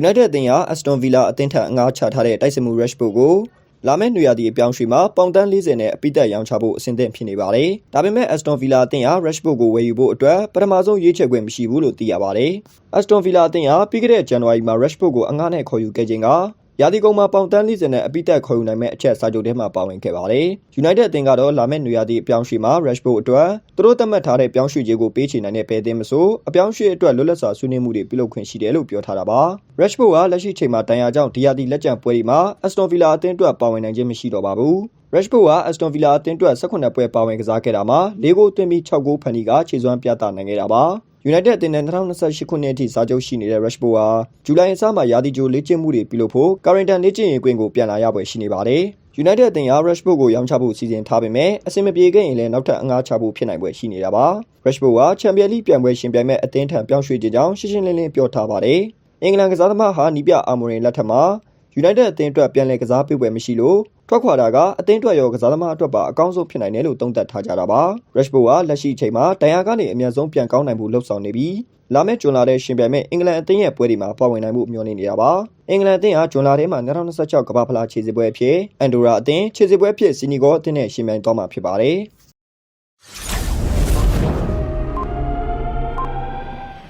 United အသင်းက Aston Villa အသင်းထက်အငှားချထားတဲ့တိုက်စစ်မှု Rashford ကိုလာမယ့်နွေရာသီအပြောင်းရွှေ့မှာပေါင်တန်း40နဲ့အပိသက်ရောင်းချဖို့အဆင်သင့်ဖြစ်နေပါတယ်။ဒါပေမဲ့ Aston Villa အသင်းက Rashford ကိုဝယ်ယူဖို့အတွက်ပထမဆုံးရွေးချယ်ခွင့်မရှိဘူးလို့သိရပါတယ်။ Aston Villa အသင်းကပြီးခဲ့တဲ့ဇန်နဝါရီမှာ Rashford ကိုအငှားနဲ့ခေါ်ယူခဲ့ခြင်းက ရာသီကုန်မှာပေါင်တန်း40နဲ့အပိသက်ခေါ်ယူနိုင်မဲ့အချက်စာချုပ်ထဲမှာပါဝင်ခဲ့ပါတယ်။ United အသင်းကတော့လာမယ့်နွေရာသီအပြောင်းရွှေ့မှာ Rashford အတွက်သူတို့သတ်မှတ်ထားတဲ့ပြောင်းရွှေ့ကြေးကိုပေးချေနိုင်တဲ့ဘယ်အသင်းမဆိုအပြောင်းရွှေ့အတွက်လွတ်လပ်စွာဆွေးနွေးမှုတွေပြုလုပ်ခွင့်ရှိတယ်လို့ပြောထားတာပါ။ Rashford ကလက်ရှိချိန်မှာတန်ရာကြောင့်ဒီရာသီလက်ကျန်ပွဲတွေမှာ Aston Villa အသင်းအတွက်ပါဝင်နိုင်ခြင်းမရှိတော့ပါဘူး။ Rashford က Aston Villa အသင်းအတွက်18ပွဲပါဝင်ကစားခဲ့တာမှာ၄ဂိုးသွင်းပြီး6ဂိုးဖန်တီးကခြေစွမ်းပြသနိုင်ခဲ့တာပါ။ United အသင်းနဲ့2028ခုနှစ်အထိစာချုပ်ရှိနေတဲ့ Rashford ဟာဇူလိုင်အစမှာရာသီကြိုလေ့ကျင့်မှုတွေပြုလုပ်ဖို့ Carrington လေ့ကျင့်ရေးကွင်းကိုပြန်လာရပွဲရှိနေပါတယ်။ United အသင်းက Rashford ကိုရောင်းချဖို့စီစဉ်ထားပေမဲ့အဆင်မပြေခဲ့ရင်လည်းနောက်ထပ်အငှားချဖို့ဖြစ်နိုင်ပွဲရှိနေတာပါ။ Rashford က Champions League ပြိုင်ပွဲရှင်ပြိုင်မဲ့အသင်းထံပြောင်းရွှေ့ခြင်းကြောင့်ရှင်းရှင်းလင်းလင်းပြောထားပါတယ်။အင်္ဂလန်ကစားသမားဟာနီးပြအာမော်ရင်လက်ထက်မှာ United အသင်းအတွက်ပြန်လည်ကစားပေးပွဲမရှိလို့ ထွက်ခွာတာကအသင်းအတွက်ရောကစားသမားအတွက်ပါအကောင်းဆုံးဖြစ်နိုင်တယ်လို့သုံးသပ်ထားကြတာပါ။ Rashford ကလက်ရှိအချိန်မှာဒဏ်ရာကနေအမြန်ဆုံးပြန်ကောင်းနိုင်ဖို့လှုံ့ဆော်နေပြီးလာမယ့်ဂျွန်လထဲရှင်ပြိုင်မဲ့အင်္ဂလန်အသင်းရဲ့ပွဲတွေမှာပါဝင်နိုင်မှုမျှော်လင့်နေတာပါ။အင်္ဂလန်အသင်းဟာဂျွန်လထဲမှာ2026ကမ္ဘာဖလားခြေစစ်ပွဲအဖြစ်အန်ဒိုရာအသင်းခြေစစ်ပွဲအဖြစ်စီနီဂေါအသင်းနဲ့ရှင်ပြိုင်သွားမှာဖြစ်ပါတယ်။